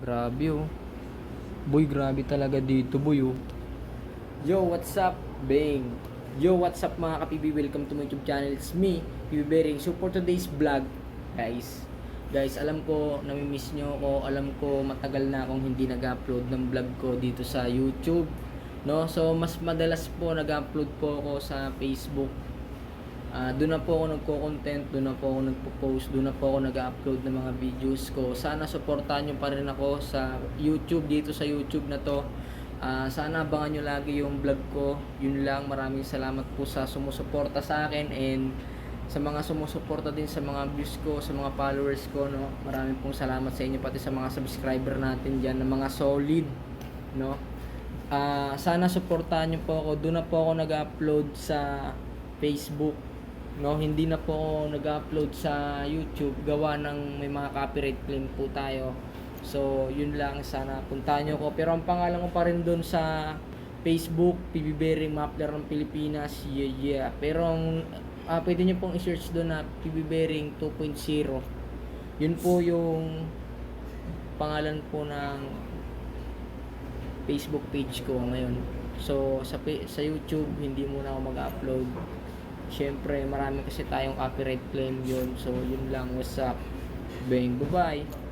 Grabe oh. Boy, grabe talaga dito, boy oh. Yo, what's up, Bang? Yo, what's up mga ka-PB? Welcome to my YouTube channel. It's me, PB Bering. So for today's vlog, guys, guys, alam ko nami-miss nyo ako. Alam ko matagal na akong hindi nag-upload ng vlog ko dito sa YouTube. No? So mas madalas po nag-upload po ako sa Facebook. Ah, doon na po ako nagko-content, doon na po ako nagpo-post, doon na po ako nag-upload ng mga videos ko. Sana suportahan nyo pa rin ako sa YouTube dito sa YouTube na to. Ah, sana abangan nyo lagi yung vlog ko. Yun lang, maraming salamat po sa sumusuporta sa akin and sa mga sumusuporta din sa mga views ko, sa mga followers ko, no. Maraming pong salamat sa inyo pati sa mga subscriber natin diyan, na mga solid, no. Ah, sana suportahan niyo po ako. Doon na po ako nag-upload sa Facebook. No, hindi na po nag-upload sa YouTube gawa ng may mga copyright claim po tayo. So, yun lang sana puntahan niyo ko. Pero ang pangalan ko pa rin doon sa Facebook, PB Mapler ng Pilipinas. Yeah, yeah. Pero ang ah, pwede niyo pong i-search doon na PB Bearing 2.0. Yun po yung pangalan po ng Facebook page ko ngayon. So sa sa YouTube hindi muna ako mag-upload. Syempre marami kasi tayong copyright claim yun. So yun lang what's up. Bang bye-bye.